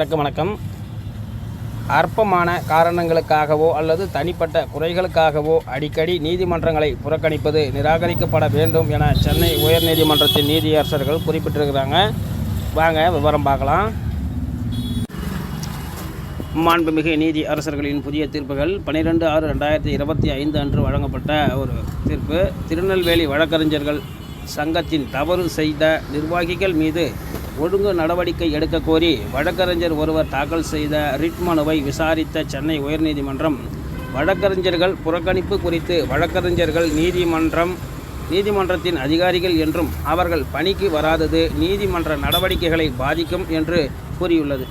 வணக்கம் வணக்கம். அற்பமான காரணங்களுக்காகவோ அல்லது தனிப்பட்ட குறைகளுக்காகவோ அடிக்கடி நீதிமன்றங்களை புறக்கணிப்பது நிராகரிக்கப்பட வேண்டும் என சென்னை உயர்நீதிமன்றத்தின் நீதியரசர்கள் குறிப்பிட்டிருக்கிறாங்க. வாங்க விவரம் பார்க்கலாம். மாண்புமிகு நீதி அரசர்களின் புதிய தீர்ப்புகள் பன்னிரெண்டு ஆறு ரெண்டாயிரத்தி இருபத்தி ஐந்து அன்று வழங்கப்பட்ட ஒரு தீர்ப்பு. திருநெல்வேலி வழக்கறிஞர்கள் சங்கத்தின் தவறு செய்த நிர்வாகிகள் மீது ஒழுங்கு நடவடிக்கை எடுக்க கோரி வழக்கறிஞர் ஒருவர் தாக்கல் செய்த ரிட் மனுவை விசாரித்த சென்னை உயர்நீதிமன்றம் வழக்கறிஞர்கள் புறக்கணிப்பு குறித்து வழக்கறிஞர்கள் நீதிமன்றம் நீதிமன்றத்தின் அதிகாரிகள் என்றும் அவர்கள் பணிக்கு வராதது நீதிமன்ற நடவடிக்கைகளை பாதிக்கும் என்று கூறியுள்ளது.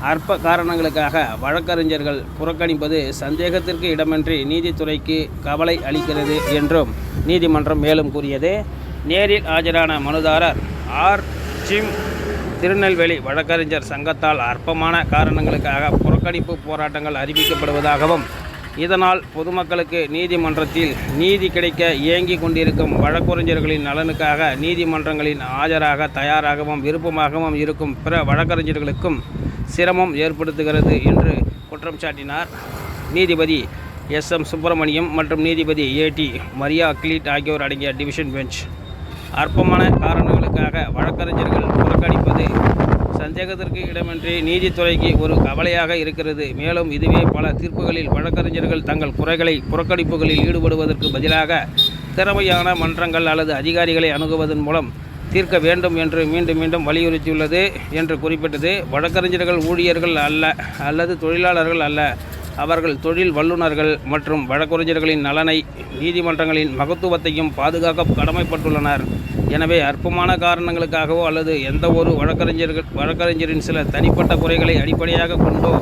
அற்ப காரணங்களுக்காக வழக்கறிஞர்கள் புறக்கணிப்பது சந்தேகத்திற்கு இடமின்றி நீதித்துறைக்கு கவலை அளிக்கிறது என்றும் நீதிமன்றம் மேலும் கூறியது. நேரில் ஆஜரான மனுதாரர் ஆர். ஜிம் திருநெல்வேலி வழக்கறிஞர் சங்கத்தால் அற்பமான காரணங்களுக்காக புறக்கணிப்பு போராட்டங்கள் அறிவிக்கப்படுவதாகவும் இதனால் பொதுமக்களுக்கு நீதிமன்றத்தில் நீதி கிடைக்க இயங்கிக் கொண்டிருக்கும் வழக்கறிஞர்களின் நலனுக்காக நீதிமன்றங்களின் ஆஜராக தயாராகவும் விருப்பமாகவும் இருக்கும் பிற வழக்கறிஞர்களுக்கும் சிரமம் ஏற்படுத்துகிறது என்று குற்றம் சாட்டினார். நீதிபதி எஸ். எம். சுப்பிரமணியம் மற்றும் நீதிபதி ஏடி மரியா கிளீட் ஆகியோர் அடங்கிய டிவிஷன் பெஞ்ச். அற்பமான காரணங்களுக்காக வழக்கறிஞர்கள் புறக்கணிப்பது சந்தேகத்திற்கு இடமின்றி நீதித்துறைக்கு ஒரு கவலையாக இருக்கிறது. மேலும் இதுவே பல தீர்ப்புகளில் வழக்கறிஞர்கள் தங்கள் குறைகளை புறக்கணிப்புகளில் ஈடுபடுவதற்கு பதிலாக திறமையான மன்றங்கள் அல்லது அதிகாரிகளை அணுகுவதன் மூலம் தீர்க்க வேண்டும் என்று மீண்டும் மீண்டும் வலியுறுத்தியுள்ளது என்று குறிப்பிட்டது. வழக்கறிஞர்கள் ஊழியர்கள் அல்ல அல்லது தொழிலாளர்கள் அல்ல. அவர்கள் தொழில் வல்லுநர்கள் மற்றும் வழக்கறிஞர்களின் நலனை நீதிமன்றங்களின் மகத்துவத்தையும் பாதுகாக்க கடமைப்பட்டுள்ளனர். எனவே அற்பமான காரணங்களுக்காகவோ அல்லது எந்த ஒரு வழக்கறிஞர்கள் வழக்கறிஞரின் சில தனிப்பட்ட குறைகளை அடிப்படையாக கொண்டோ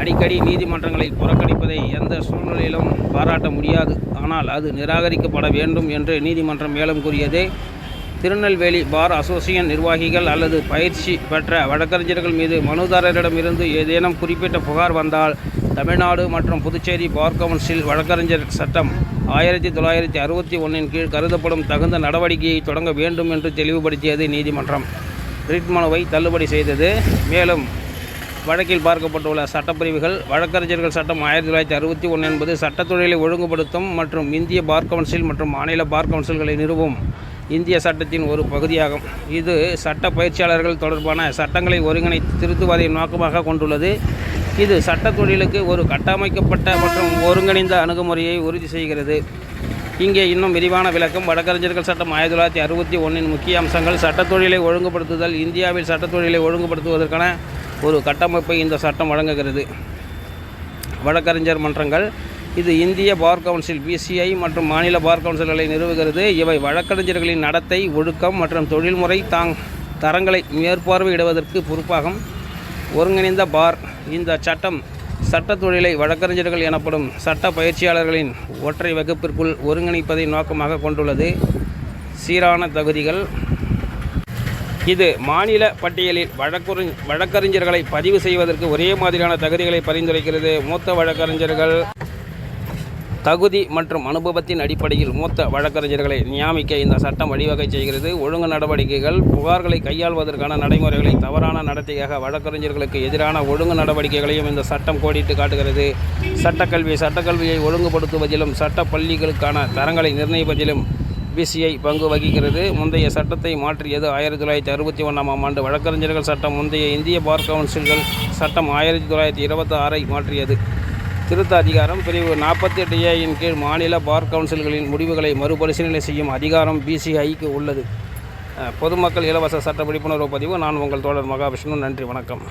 அடிக்கடி நீதிமன்றங்களை புறக்கணிப்பதை எந்த சூழ்நிலையிலும் பாராட்ட முடியாது. ஆனால் அது நிராகரிக்கப்பட வேண்டும் என்று நீதிமன்றம் மேலும் கூறியது. திருநெல்வேலி பார் அசோசியேஷன் நிர்வாகிகள் அல்லது பயிற்சி பெற்ற வழக்கறிஞர்கள் மீது மனுதாரரிடமிருந்து ஏதேனும் குறிப்பிட்ட புகார் வந்தால் தமிழ்நாடு மற்றும் புதுச்சேரி பார் கவுன்சில் வழக்கறிஞர் சட்டம் ஆயிரத்தி தொள்ளாயிரத்தி அறுபத்தி ஒன்றின் கீழ் கருதப்படும் தகுந்த நடவடிக்கையை தொடங்க வேண்டும் என்று தெளிவுபடுத்தியது நீதிமன்றம். ரிட் மனுவை தள்ளுபடி செய்தது. மேலும் வழக்கில் பார்க்கப்பட்டுள்ள சட்டப்பிரிவுகள் வழக்கறிஞர்கள் சட்டம் ஆயிரத்தி தொள்ளாயிரத்தி அறுபத்தி ஒன்று என்பது சட்டத்தொழிலை ஒழுங்குபடுத்தும் மற்றும் இந்திய பார் கவுன்சில் மற்றும் மாநில பார் கவுன்சில்களை நிறுவும் இந்திய சட்டத்தின் ஒரு பகுதியாகும். இது சட்ட பயிற்சியாளர்கள் தொடர்பான சட்டங்களை ஒருங்கிணைத்து திருத்துவதை நோக்கமாக கொண்டுள்ளது. இது சட்டத்தொழிலுக்கு ஒரு கட்டமைக்கப்பட்ட மற்றும் ஒருங்கிணைந்த அணுகுமுறையை உறுதி செய்கிறது. இங்கே இன்னும் விரிவான விளக்கம். வழக்கறிஞர்கள் சட்டம் ஆயிரத்தி தொள்ளாயிரத்தி அறுபத்தி ஒன்றின் முக்கிய அம்சங்கள். சட்டத்தொழிலை ஒழுங்குபடுத்துதல் இந்தியாவில் சட்டத்தொழிலை ஒழுங்குபடுத்துவதற்கான ஒரு கட்டமைப்பை இந்த சட்டம் வழங்குகிறது. வழக்கறிஞர் மன்றங்கள். இது இந்திய பார் கவுன்சில் பிசிஐ மற்றும் மாநில பார் கவுன்சில்களை நிறுவுகிறது. இவை வழக்கறிஞர்களின் நடத்தை ஒழுக்கம் மற்றும் தொழில்முறை தாங் தரங்களை மேற்பார்வையிடுவதற்கு பொறுப்பாகும். ஒருங்கிணைந்த பார். இந்த சட்டம் சட்ட தொழிலை வழக்கறிஞர்கள் எனப்படும் சட்ட பயிற்சியாளர்களின் ஒற்றை வகுப்பிற்குள் ஒருங்கிணைப்பதை நோக்கமாக கொண்டுள்ளது. சீரான தகுதிகள். இது மாநில பட்டியலில் வழக்குறி வழக்கறிஞர்களை பதிவு செய்வதற்கு ஒரே மாதிரியான தகுதிகளை பரிந்துரைக்கிறது. மூத்த வழக்கறிஞர்கள் தகுதி மற்றும் அனுபவத்தின் அடிப்படையில் மூத்த வழக்கறிஞர்களை நியமிக்க இந்த சட்டம் வழிவகை செய்கிறது. ஒழுங்கு நடவடிக்கைகள் புகார்களை கையாள்வதற்கான நடைமுறைகளை தவறான நடத்தையாக வழக்கறிஞர்களுக்கு எதிரான ஒழுங்கு நடவடிக்கைகளையும் இந்த சட்டம் கோடிட்டு காட்டுகிறது. சட்டக்கல்வி சட்டக்கல்வியை ஒழுங்குபடுத்துவதிலும் சட்ட பள்ளிகளுக்கான தரங்களை நிர்ணயிப்பதிலும் பிசிஐ பங்கு வகிக்கிறது. முந்தைய சட்டத்தை மாற்றியது ஆயிரத்தி தொள்ளாயிரத்தி அறுபத்தி ஒன்றாம் ஆண்டு. வழக்கறிஞர்கள் சட்டம் முந்தைய இந்திய பார் கவுன்சில்கள் சட்டம் ஆயிரத்தி தொள்ளாயிரத்தி இருபத்தி ஆறை மாற்றியது. திருத்த அதிகாரம் பிரிவு நாற்பத்தி எட்டு ஏயின் கீழ் மாநில பார் கவுன்சில்களின் முடிவுகளை மறுபரிசீலனை செய்யும் அதிகாரம் பிசிஐக்கு உள்ளது. பொதுமக்கள் இலவச சட்ட விழிப்புணர்வு பதிவு. நான் உங்கள் தோழர் மகாவிஷ்ணு. நன்றி வணக்கம்.